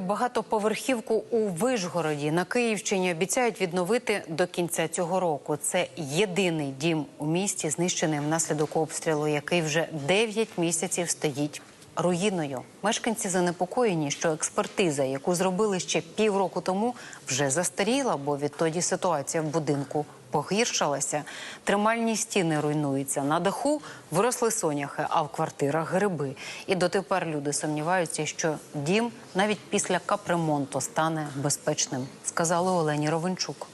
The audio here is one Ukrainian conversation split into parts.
Багатоповерхівку у Вишгороді на Київщині обіцяють відновити до кінця цього року. Це єдиний дім у місті, знищений внаслідок обстрілу, який вже 9 місяців стоїть руїною. Мешканці занепокоєні, що експертиза, яку зробили ще півроку тому, вже застаріла, бо відтоді ситуація в будинку погіршилася. Тримальні стіни руйнуються. На даху виросли соняхи, а в квартирах гриби. І дотепер люди сумніваються, що дім навіть після капремонту стане безпечним, сказали Олені Ровенчук.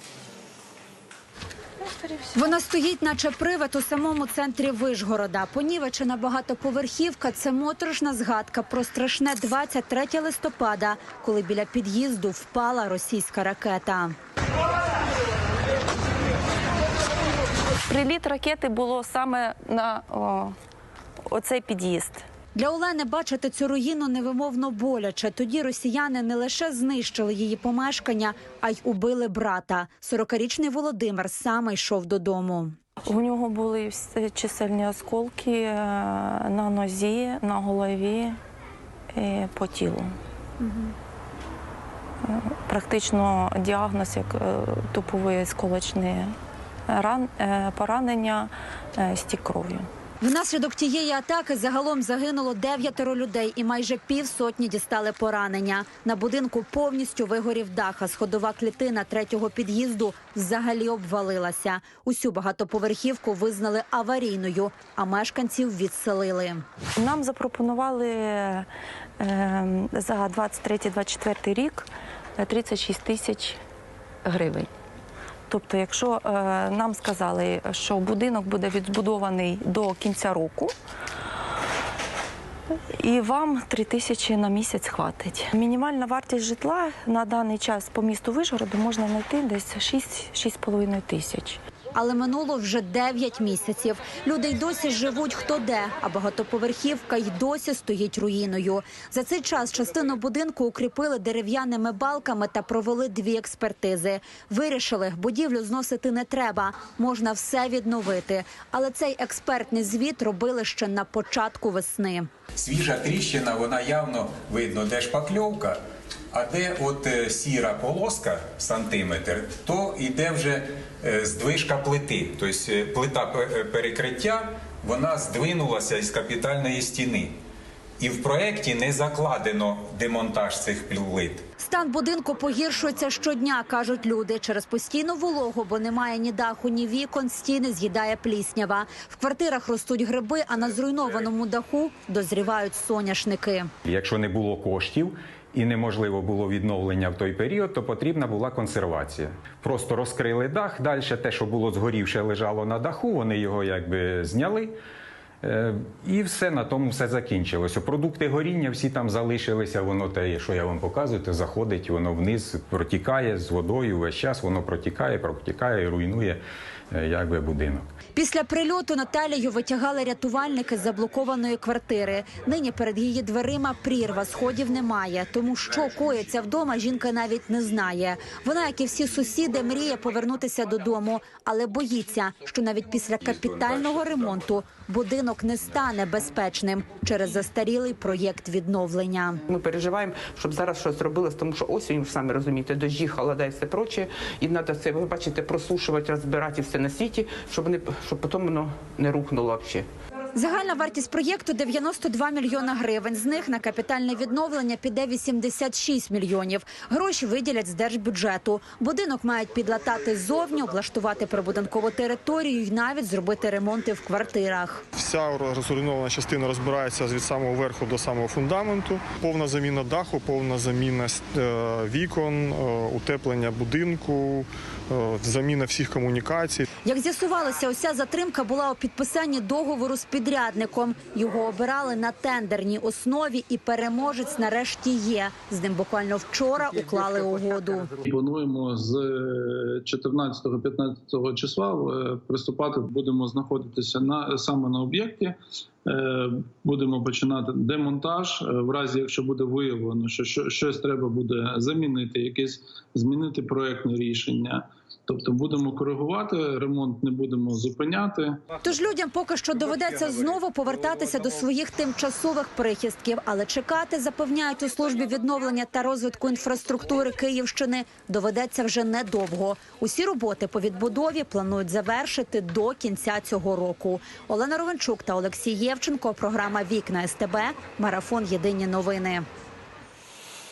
Вона стоїть, наче привид у самому центрі Вишгорода. Понівечена багатоповерхівка – це моторошна згадка про страшне 23 листопада, коли біля під'їзду впала російська ракета. Приліт ракети було саме на о, оцей під'їзд. Для Олени бачити цю руїну невимовно боляче. Тоді росіяни не лише знищили її помешкання, а й убили брата. 40-річний Володимир саме йшов додому. У нього були чисельні осколки е, на нозі, на голові, і по тілу. Е, Практично діагноз як е, туповий осколочний ран, е, поранення, е, стік кров'ю. Внаслідок тієї атаки загалом загинуло дев'ятеро людей і майже півсотні дістали поранення. На будинку повністю вигорів дах, а сходова клітина третього під'їзду взагалі обвалилася. Усю багатоповерхівку визнали аварійною, а мешканців відселили. Нам запропонували е, за 23-24 рік е, 36 тисяч гривень. Тобто, якщо е, нам сказали, що будинок буде відбудований до кінця року, і вам 3 тисячі на місяць хватить. Мінімальна вартість житла на даний час по місту Вишгороду можна знайти десь 6-6,5 тисяч. Але минуло вже 9 місяців. Люди й досі живуть хто де, а багатоповерхівка й досі стоїть руїною. За цей час частину будинку укріпили дерев'яними балками та провели дві експертизи. Вирішили, будівлю зносити не треба, можна все відновити. Але цей експертний звіт робили ще на початку весни. Свіжа тріщина, вона явно видно, де шпакльовка, а де от е, сіра полоска сантиметр, то йде вже е, здвижка плити. Тобто е, плита перекриття вона здвинулася із капітальної стіни. І в проєкті не закладено демонтаж цих плит. Стан будинку погіршується щодня, кажуть люди. Через постійну вологу, бо немає ні даху, ні вікон, стіни з'їдає пліснява. В квартирах ростуть гриби, а на зруйнованому даху дозрівають соняшники. Якщо не було коштів і неможливо було відновлення в той період, то потрібна була консервація. Просто розкрили дах. Далі те, що було згорівше, лежало на даху. Вони його якби зняли. Е, І все на тому все закінчилося. Продукти горіння всі там залишилися. Воно те, що я вам показую, то заходить, воно вниз протікає з водою. Весь час воно протікає, протікає і руйнує е, якби будинок. Після прильоту Наталію витягали рятувальники з заблокованої квартири. Нині перед її дверима прірва, сходів немає. Тому що коїться вдома, жінка навіть не знає. Вона, як і всі сусіди, мріє повернутися додому, але боїться, що навіть після капітального ремонту будинок не стане безпечним через застарілий проєкт відновлення. Ми переживаємо, щоб зараз щось зробилось, тому що осінь, ви самі розумієте, дощі, холода і все проче. І треба це, ви бачите, просушувати, розбирати все на світі, щоб не щоб потім воно не рухнуло взагалі. Загальна вартість проєкту 92 мільйона гривень. З них на капітальне відновлення піде 86 мільйонів. Гроші виділять з держбюджету. Будинок мають підлатати ззовні, облаштувати прибудинкову територію і навіть зробити ремонти в квартирах. Вся розруйнована частина розбирається від самого верху до самого фундаменту. Повна заміна даху, повна заміна е, вікон, е, утеплення будинку, е, заміна всіх комунікацій. Як з'ясувалося, уся затримка була у підписанні договору з підрядником. Його обирали на тендерній основі, і переможець нарешті є. З ним буквально вчора уклали угоду. Плануємо з 14-15 числа е, приступати. Будемо знаходитися на саме на об'єкті. Е, будемо починати демонтаж. Е, В разі, якщо буде виявлено, що що- щось треба буде замінити, якесь змінити проектне рішення. Тобто будемо коригувати ремонт, не будемо зупиняти. Тож людям поки що доведеться знову повертатися до своїх тимчасових прихистків, але чекати запевняють у службі відновлення та розвитку інфраструктури Київщини доведеться вже недовго. Усі роботи по відбудові планують завершити до кінця цього року. Олена Ровенчук та Олексій Євченко. Програма Вікна СТБ. Марафон Єдині новини.